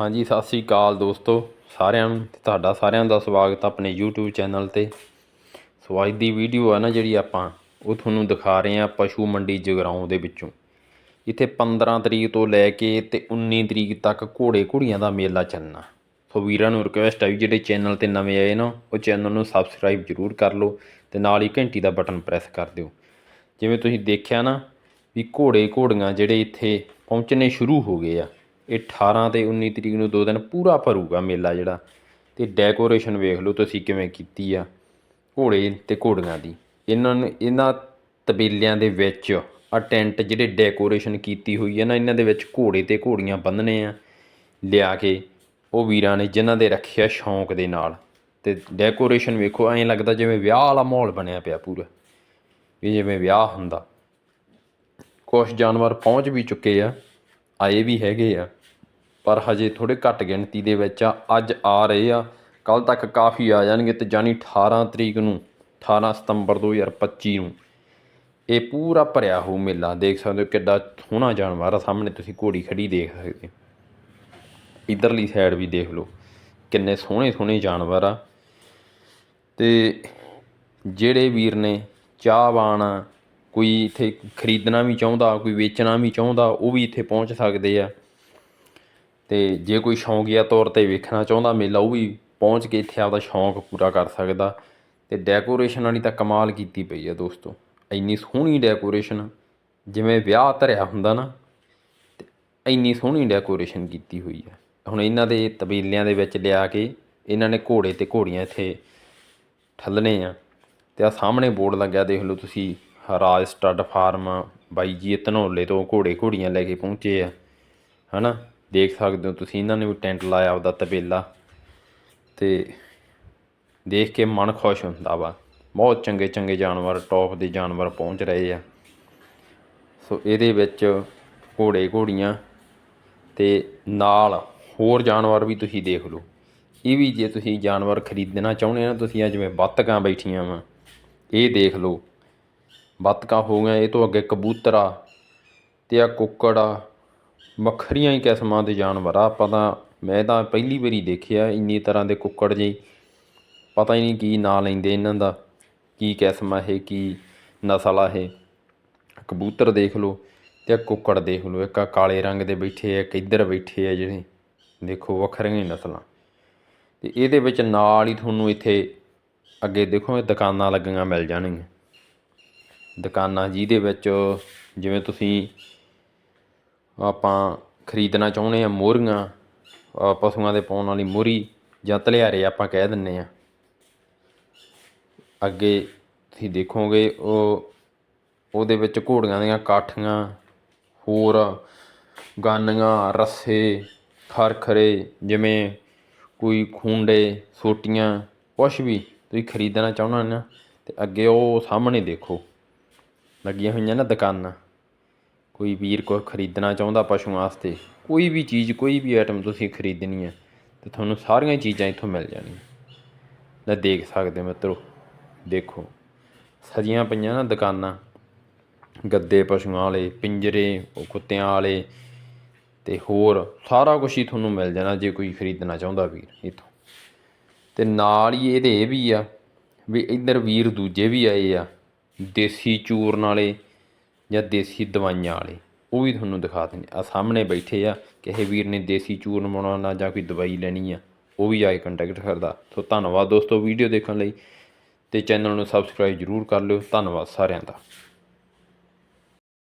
ਹਾਂਜੀ, ਸਤਿ ਸ੍ਰੀ ਅਕਾਲ ਦੋਸਤੋ। ਸਾਰਿਆਂ ਨੂੰ ਤੇ ਤੁਹਾਡਾ ਸਾਰਿਆਂ ਦਾ ਸਵਾਗਤ ਆਪਣੇ YouTube ਚੈਨਲ ਤੇ। ਸੋ, ਅੱਜ ਦੀ ਵੀਡੀਓ ਆ ਨਾ ਜਿਹੜੀ ਆਪਾਂ, ਉਹ ਤੁਹਾਨੂੰ ਦਿਖਾ ਰਹੇ ਆ ਪਸ਼ੂ ਮੰਡੀ ਜਗਰਾਉਂ ਦੇ ਵਿੱਚੋਂ। ਇੱਥੇ 15 ਤਰੀਕ ਤੋਂ ਲੈ ਕੇ ਤੇ 19 ਤਰੀਕ ਤੱਕ ਘੋੜੇ ਘੋੜੀਆਂ ਦਾ ਮੇਲਾ ਚੱਲਣਾ। ਸੋ, ਵੀਰਾਂ ਨੂੰ ਰਿਕਵੈਸਟ ਆ ਵੀ ਜਿਹੜੇ ਚੈਨਲ ਤੇ ਨਵੇਂ ਆਏ ਨਾ, ਉਹ ਚੈਨਲ ਨੂੰ ਸਬਸਕ੍ਰਾਈਬ ਜ਼ਰੂਰ ਕਰ ਲਓ ਤੇ ਨਾਲ ਹੀ ਘੰਟੀ ਦਾ ਬਟਨ ਪ੍ਰੈਸ ਕਰ ਦਿਓ। ਜਿਵੇਂ ਤੁਸੀਂ ਦੇਖਿਆ ਨਾ, ਵੀ ਘੋੜੇ ਘੋੜੀਆਂ ਜਿਹੜੇ ਇੱਥੇ ਪਹੁੰਚਣੇ ਸ਼ੁਰੂ ਹੋ ਗਏ ਆ। ਇਹ 18 ਤੇ 19 ਤਰੀਕ ਨੂੰ ਦੋ ਦਿਨ ਪੂਰਾ ਭਰੂਗਾ ਮੇਲਾ ਜਿਹੜਾ। ਤੇ ਡੈਕੋਰੇਸ਼ਨ ਵੇਖ ਲਓ ਤੁਸੀਂ ਕਿਵੇਂ ਕੀਤੀ ਆ, ਘੋੜੇ ਤੇ ਘੋੜੀਆਂ ਦੀ। ਇਹਨਾਂ ਨੂੰ, ਇਹਨਾਂ ਤਬੇਲਿਆਂ ਦੇ ਵਿੱਚ ਆ ਟੈਂਟ ਜਿਹੜੇ ਡੈਕੋਰੇਸ਼ਨ ਕੀਤੀ ਹੋਈ ਹੈ ਨਾ, ਇਹਨਾਂ ਦੇ ਵਿੱਚ ਘੋੜੇ ਤੇ ਘੋੜੀਆਂ ਬੰਨਣੇ ਆ, ਲਿਆ ਕੇ ਉਹ ਵੀਰਾਂ ਨੇ ਜਿਨ੍ਹਾਂ ਦੇ ਰੱਖਿਆ ਸ਼ੌਂਕ ਦੇ ਨਾਲ। ਤੇ ਡੈਕੋਰੇਸ਼ਨ ਵੇਖੋ, ਐਂ ਲੱਗਦਾ ਜਿਵੇਂ ਵਿਆਹ ਵਾਲਾ ਮਾਹੌਲ ਬਣਿਆ ਪਿਆ ਪੂਰਾ। ਵੀ ਜਿਵੇਂ ਵਿਆਹ ਹੁੰਦਾ। ਕੁਝ ਜਾਨਵਰ ਪਹੁੰਚ ਵੀ ਚੁੱਕੇ ਆ, ਆਏ ਵੀ ਹੈਗੇ ਆ। ਪਰ ਹਜੇ ਥੋੜੇ ਘੱਟ ਗਿਣਤੀ ਦੇ ਵਿੱਚ ਆ, ਅੱਜ ਆ ਰਹੇ ਆ। ਕੱਲ ਤੱਕ ਕਾਫੀ ਆ ਜਾਣਗੇ ਤੇ ਜਾਨੀ 18 ਤਰੀਕ ਨੂੰ 18 ਸਤੰਬਰ 2025 ਨੂੰ। ਇਹ ਪੂਰਾ ਭਰਿਆ ਹੋਊ ਮੇਲਾ, ਦੇਖ ਸਕਦੇ ਹੋ ਕਿੱਡਾ ਸੋਹਣਾ ਜਾਨਵਰ ਆ ਸਾਹਮਣੇ, ਤੁਸੀਂ ਘੋੜੀ ਖੜੀ ਦੇਖ ਸਕਦੇ ਹੋ। ਇਧਰਲੀ ਸਾਈਡ ਵੀ ਦੇਖ ਲਓ, ਕਿੰਨੇ ਸੋਹਣੇ ਸੋਹਣੇ ਜਾਨਵਰ ਆ। ਤੇ ਜਿਹੜੇ ਵੀਰ ਨੇ ਚਾਹਵਾਨ ਆ ਕੋਈ ਇੱਥੇ ਖਰੀਦਣਾ ਵੀ ਚਾਹੁੰਦਾ, ਕੋਈ ਵੇਚਣਾ ਵੀ ਚਾਹੁੰਦਾ, ਉਹ ਵੀ ਇੱਥੇ ਪਹੁੰਚ ਸਕਦੇ ਆ। ਅਤੇ ਜੇ ਕੋਈ ਸ਼ੌਂਕੀਆ ਤੌਰ ਤੇ ਵੇਖਣਾ ਚਾਹੁੰਦਾ ਮੇਲਾ, ਉਹ ਵੀ ਪਹੁੰਚ ਕੇ ਇੱਥੇ ਆਪਦਾ ਸ਼ੌਂਕ ਪੂਰਾ ਕਰ ਸਕਦਾ। ਅਤੇ ਡੈਕੋਰੇਸ਼ਨ ਵਾਲੀ ਤਾਂ ਕਮਾਲ ਕੀਤੀ ਪਈ ਆ ਦੋਸਤੋ। ਇੰਨੀ ਸੋਹਣੀ ਡੈਕੋਰੇਸ਼ਨ ਜਿਵੇਂ ਵਿਆਹ ਧਰਿਆ ਹੁੰਦਾ ਨਾ ਅਤੇ ਇੰਨੀ ਸੋਹਣੀ ਡੈਕੋਰੇਸ਼ਨ ਕੀਤੀ ਹੋਈ ਆ। ਹੁਣ ਇਹਨਾਂ ਦੇ ਤਬੀਲਿਆਂ ਦੇ ਵਿੱਚ ਲਿਆ ਕੇ ਇਹਨਾਂ ਨੇ ਘੋੜੇ ਤੇ ਘੋੜੀਆਂ ਇੱਥੇ ਠੱਲਣੇ ਆ। ਤੇ ਆ ਸਾਹਮਣੇ ਬੋਰਡ ਲੱਗਿਆ, ਦੇਖ ਲਓ ਤੁਸੀਂ, ਰਾਜ ਸਟੱਡ ਫਾਰਮ ਬਾਈ ਜੀ, ਇਹ ਧਨੌਲੇ ਤੋਂ ਘੋੜੇ ਘੋੜੀਆਂ ਲੈ ਕੇ ਪਹੁੰਚੇ ਆ। ਹਨਾ? ਦੇਖ ਸਕਦੇ ਹੋ ਤੁਸੀਂ, ਇਹਨਾਂ ਨੇ ਵੀ ਟੈਂਟ ਲਾਇਆ ਆਪਦਾ ਤਬੇਲਾ। ਤੇ ਦੇਖ ਕੇ ਮਨ ਖੁਸ਼ ਹੁੰਦਾ ਵਾ। ਬਹੁਤ ਚੰਗੇ ਚੰਗੇ ਜਾਨਵਰ, ਟੌਪ ਦੇ ਜਾਨਵਰ ਪਹੁੰਚ ਰਹੇ ਆ। ਸੋ ਇਹਦੇ ਵਿੱਚ ਘੋੜੇ ਘੋੜੀਆਂ ਤੇ ਨਾਲ ਹੋਰ ਜਾਨਵਰ ਵੀ ਤੁਸੀਂ ਦੇਖ ਲਓ। ਇਹ ਵੀ ਜੇ ਤੁਸੀਂ ਜਾਨਵਰ ਖਰੀਦਣਾ ਚਾਹੁੰਦੇ ਆ ਨਾ, ਤੁਸੀਂ ਆ ਜਿਵੇਂ ਬੱਤਕਾਂ ਬੈਠੀਆਂ ਵਾ, ਇਹ ਦੇਖ ਲਓ। ਬੱਤਕਾਂ ਹੋ ਗਈਆਂ, ਇਹ ਤੋਂ ਅੱਗੇ ਕਬੂਤਰ ਆ ਤੇ ਆ ਕੁੱਕੜ ਆ ਵੱਖਰੀਆਂ ਹੀ ਕਿਸਮਾਂ ਦੇ ਜਾਨਵਰ ਆ। ਆਪਾਂ ਤਾਂ, ਮੈਂ ਤਾਂ ਪਹਿਲੀ ਵਾਰੀ ਦੇਖਿਆ, ਇੰਨੀ ਤਰ੍ਹਾਂ ਦੇ ਕੁੱਕੜ ਜੀ ਪਤਾ ਹੀ ਨਹੀਂ ਕੀ ਨਾਂ ਲੈਂਦੇ ਇਹਨਾਂ ਦਾ, ਕੀ ਕਿਸਮ ਆ ਇਹ, ਕੀ ਨਸਲ ਆ ਇਹ। ਕਬੂਤਰ ਦੇਖ ਲਓ ਤੇ ਆ ਕੁੱਕੜ ਦੇਖ ਲਓ। ਇੱਕ ਆ ਕਾਲੇ ਰੰਗ ਦੇ ਬੈਠੇ ਆ, ਇੱਕ ਇੱਧਰ ਬੈਠੇ ਆ ਜਿਹੜੇ। ਦੇਖੋ, ਵੱਖਰੀਆਂ ਹੀ ਨਸਲਾਂ। ਤੇ ਇਹਦੇ ਵਿੱਚ ਨਾਲ ਹੀ ਤੁਹਾਨੂੰ ਇੱਥੇ ਅੱਗੇ ਦੇਖੋ, ਇਹ ਦੁਕਾਨਾਂ ਲੱਗੀਆਂ ਮਿਲ ਜਾਣਗੀਆਂ। ਦੁਕਾਨਾਂ ਜਿਹਦੇ ਵਿੱਚ ਜਿਵੇਂ ਤੁਸੀਂ ਆਪਾਂ ਖਰੀਦਣਾ ਚਾਹੁੰਦੇ ਹਾਂ ਮੋਹਰੀਆਂ ਪਸ਼ੂਆਂ ਦੇ ਪਾਉਣ ਵਾਲੀ ਮੋਹਰੀ ਜਾਂ ਤਲਿਆਰੇ ਆਪਾਂ ਕਹਿ ਦਿੰਦੇ ਹਾਂ। ਅੱਗੇ ਤੁਸੀਂ ਦੇਖੋਗੇ ਉਹ, ਉਹਦੇ ਵਿੱਚ ਘੋੜੀਆਂ ਦੀਆਂ ਕਾਠੀਆਂ, ਹੋਰ ਗਾਨੀਆਂ, ਰੱਸੇ, ਖਰਖਰੇ ਜਿਵੇਂ ਕੋਈ ਖੂੰਡੇ, ਸੋਟੀਆਂ, ਕੁਛ ਵੀ ਤੁਸੀਂ ਖਰੀਦਣਾ ਚਾਹੁੰਦੇ ਨਾ, ਤੇ ਅੱਗੇ ਉਹ ਸਾਹਮਣੇ ਦੇਖੋ। ਲੱਗੀਆਂ ਹੋਈਆਂ ਨਾ ਦੁਕਾਨਾਂ। ਕੋਈ ਵੀਰ ਕੋ ਖਰੀਦਣਾ ਚਾਹੁੰਦਾ ਪਸ਼ੂਆਂ ਵਾਸਤੇ, ਕੋਈ ਵੀ ਚੀਜ਼, ਕੋਈ ਵੀ ਆਈਟਮ ਤੁਸੀਂ ਖਰੀਦਣੀ ਹੈ, ਤੇ ਤੁਹਾਨੂੰ ਸਾਰੀਆਂ ਚੀਜ਼ਾਂ ਇੱਥੋਂ ਮਿਲ ਜਾਣਗੀਆਂ ਲੈ ਦੇਖ ਸਕਦੇ ਹੋ ਮਿੱਤਰੋ, ਦੇਖੋ, ਸਜੀਆਂ ਪਈਆਂ ਨਾ ਦੁਕਾਨਾਂ, ਗੱਦੇ ਪਸ਼ੂਆਂ ਵਾਲੇ, ਪਿੰਜਰੇ, ਉਹ ਕੁੱਤਿਆਂ ਵਾਲੇ, ਤੇ ਹੋਰ ਸਾਰਾ ਕੁਝ ਹੀ ਤੁਹਾਨੂੰ ਮਿਲ ਜਾਣਾ ਜੇ ਕੋਈ ਖਰੀਦਣਾ ਚਾਹੁੰਦਾ ਵੀਰ ਇੱਥੋਂ। ਤੇ ਨਾਲ ਹੀ ਇਹਦੇ ਇਹ ਵੀ ਆ, ਵੀ ਇੱਧਰ ਵੀਰ ਦੂਜੇ ਵੀ ਆਏ ਆ, ਦੇਸੀ ਚੂਰਨ ਵਾਲੇ ਜਾਂ ਦੇਸੀ ਦਵਾਈਆਂ ਵਾਲੇ, ਉਹ ਵੀ ਤੁਹਾਨੂੰ ਦਿਖਾ ਦਿੰਦੇ ਆ। ਸਾਹਮਣੇ ਬੈਠੇ ਆ ਕਿਸੇ ਵੀਰ ਨੇ ਦੇਸੀ ਚੂਰਨ ਬਣਾਉਣਾ ਜਾਂ ਕੋਈ ਦਵਾਈ ਲੈਣੀ ਆ, ਉਹ ਵੀ ਆਏ ਕੰਟੈਕਟ ਕਰਦਾ। ਸੋ ਧੰਨਵਾਦ ਦੋਸਤੋ ਵੀਡੀਓ ਦੇਖਣ ਲਈ ਤੇ ਚੈਨਲ ਨੂੰ ਸਬਸਕ੍ਰਾਈਬ ਜਰੂਰ ਕਰ ਲਿਓ। ਧੰਨਵਾਦ ਸਾਰਿਆਂ ਦਾ।